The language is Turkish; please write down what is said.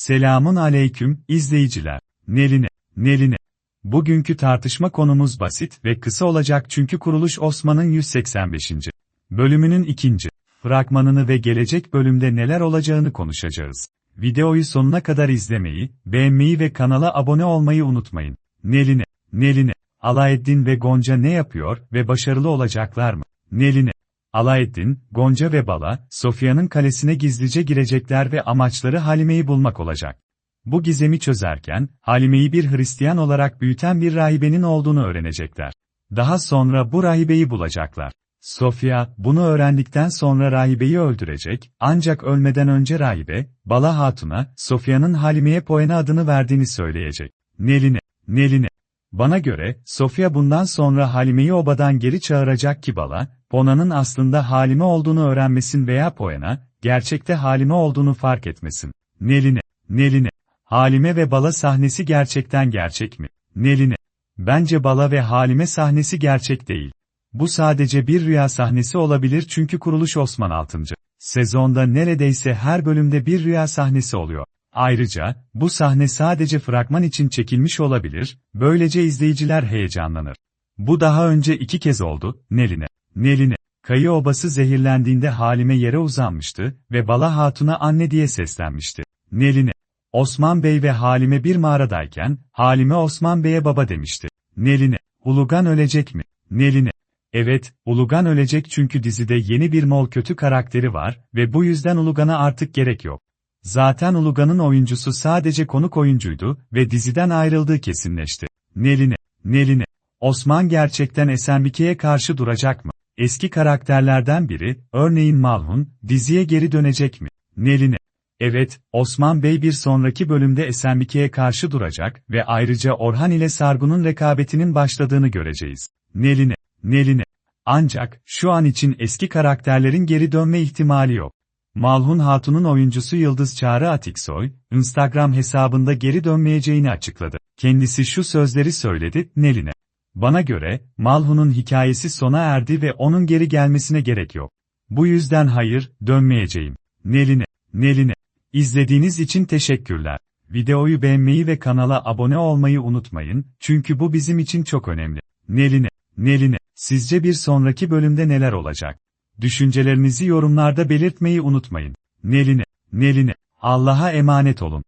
Selamun aleyküm, izleyiciler. Neline, Neline. Bugünkü tartışma konumuz basit ve kısa olacak çünkü Kuruluş Osman'ın 185. bölümünün ikinci fragmanını ve gelecek bölümde neler olacağını konuşacağız. Videoyu sonuna kadar izlemeyi, beğenmeyi ve kanala abone olmayı unutmayın. Neline, Neline, Alaeddin ve Gonca ne yapıyor ve başarılı olacaklar mı? Neline, Alaeddin, Gonca ve Bala, Sofya'nın kalesine gizlice girecekler ve amaçları Halime'yi bulmak olacak. Bu gizemi çözerken, Halime'yi bir Hristiyan olarak büyüten bir rahibenin olduğunu öğrenecekler. Daha sonra bu rahibeyi bulacaklar. Sofya, bunu öğrendikten sonra rahibeyi öldürecek, ancak ölmeden önce rahibe, Bala Hatun'a, Sofya'nın Halime'ye Poena adını verdiğini söyleyecek. Neline, Neline. Bana göre, Sofya bundan sonra Halime'yi obadan geri çağıracak ki Bala, Pona'nın aslında Halime olduğunu öğrenmesin veya Poena, gerçekte Halime olduğunu fark etmesin. Neline, Neline. Halime ve Bala sahnesi gerçekten gerçek mi? Neline. Bence Bala ve Halime sahnesi gerçek değil. Bu sadece bir rüya sahnesi olabilir çünkü kuruluş Osman 6. Sezonda neredeyse her bölümde bir rüya sahnesi oluyor. Ayrıca, bu sahne sadece fragman için çekilmiş olabilir, böylece izleyiciler heyecanlanır. Bu daha önce iki kez oldu, Neline. Neline. Kayı obası zehirlendiğinde Halime yere uzanmıştı ve Bala Hatun'a anne diye seslenmişti. Neline. Osman Bey ve Halime bir mağaradayken, Halime Osman Bey'e baba demişti. Neline. Ulugan ölecek mi? Neline. Evet, Ulugan ölecek çünkü dizide yeni bir mol kötü karakteri var ve bu yüzden Ulugan'a artık gerek yok. Zaten Ulugan'ın oyuncusu sadece konuk oyuncuydu ve diziden ayrıldığı kesinleşti. Neline, Neline. Osman gerçekten Esenbike'ye karşı duracak mı? Eski karakterlerden biri, örneğin Malhun, diziye geri dönecek mi? Neline. Evet, Osman Bey bir sonraki bölümde Esenbike'ye karşı duracak ve ayrıca Orhan ile Sargun'un rekabetinin başladığını göreceğiz. Neline, Neline. Ancak, şu an için eski karakterlerin geri dönme ihtimali yok. Malhun Hatun'un oyuncusu Yıldız Çağrı Atiksoy, Instagram hesabında geri dönmeyeceğini açıkladı. Kendisi şu sözleri söyledi, Neline. Bana göre, Malhun'un hikayesi sona erdi ve onun geri gelmesine gerek yok. Bu yüzden hayır, dönmeyeceğim. Neline, Neline. İzlediğiniz için teşekkürler. Videoyu beğenmeyi ve kanala abone olmayı unutmayın, çünkü bu bizim için çok önemli. Neline, Neline, sizce bir sonraki bölümde neler olacak? Düşüncelerinizi yorumlarda belirtmeyi unutmayın. Neline, Neline, Allah'a emanet olun.